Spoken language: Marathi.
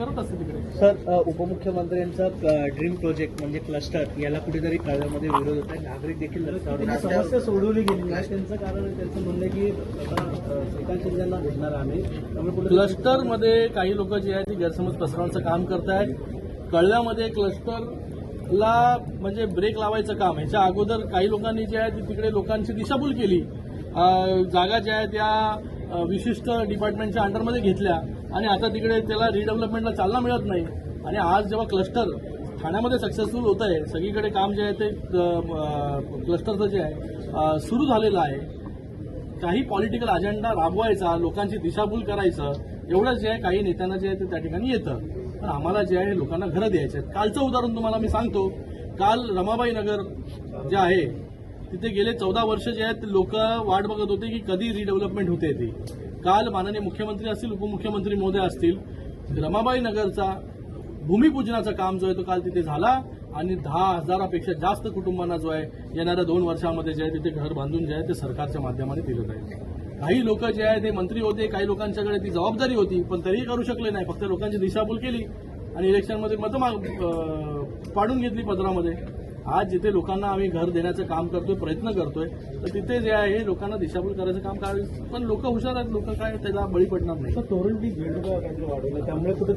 करत असते तिकडे? सर उपमुख्यमंत्र्यांचा ड्रीम प्रोजेक्ट म्हणजे क्लस्टर याला कुठेतरी कळव्यामध्ये विरोध होत आहे नागरिक देखील त्यांची समस्या सोडवली गेली नाही. त्यांचं कारण आहे, त्यांचं म्हणणं की श्रीकांत शिंदेना भेटणार आम्ही. त्यामुळे क्लस्टरमध्ये काही लोक जे आहेत ते गैरसमज पसरवण्याचं काम करतायत. कळल्यामध्ये क्लस्टरला म्हणजे ब्रेक लावायचं काम. ह्याच्या अगोदर काही लोकांनी जे आहे ते तिकडे लोकांची दिशाभूल केली. जागा ज्या आहेत त्या विशिष्ट डिपार्टमेंटच्या अंडरमध्ये घेतल्या. आणि आता तिकडे त्याला रिडेव्हलपमेंटला चालना मिळत नाही. आणि आज जेव्हा क्लस्टर ठाण्यामध्ये सक्सेसफुल होत आहे सगळीकडे काम जे आहे ते क्लस्टरचं जे आहे सुरू झालेलं आहे. काही पॉलिटिकल अजेंडा राबवायचा लोकांची दिशाभूल करायचं एवढंच जे आहे काही नेत्यांना जे आहे ते त्या ठिकाणी येतं. पण आम्हाला जे आहे लोकांना घरं द्यायचे आहेत. कालचं उदाहरण तुम्हाला मी सांगतो. काल रमाबाई नगर जे आहे तिथे गेले चौदा वर्ष जे आहेत लोक वाट बघत होते की कधी रिडेव्हलपमेंट होते ती. काल माननीय मुख्यमंत्री असतील उपमुख्यमंत्री महोदय असतील रमाबाई नगरचा भूमिपूजनाचा काम जो आहे तो काल तिथे झाला आणि दहा हजारापेक्षा जास्त कुटुंबांना जो आहे येणाऱ्या दोन वर्षामध्ये जे आहे तिथे घर बांधून जे आहे ते सरकारच्या माध्यमाने दिलं जाईल. काही लोक जे आहे ते मंत्री होते काही लोकांच्याकडे ती जबाबदारी होती पण तरीही करू शकले नाही. फक्त लोकांची दिशाभूल केली आणि इलेक्शनमध्ये मतं माग पाडून घेतली पत्रामध्ये आज जिथे लोकांना आम्ही घर देण्याचं काम करतोय प्रयत्न करतोय तर तिथे जे आहे लोकांना दिशाभूल करायचं काम करावे. पण लोक हुशार आहेत लोक काय त्याला बळी पडणार नाही. तोरण ती काहीतरी वाढवलं त्यामुळे कुठे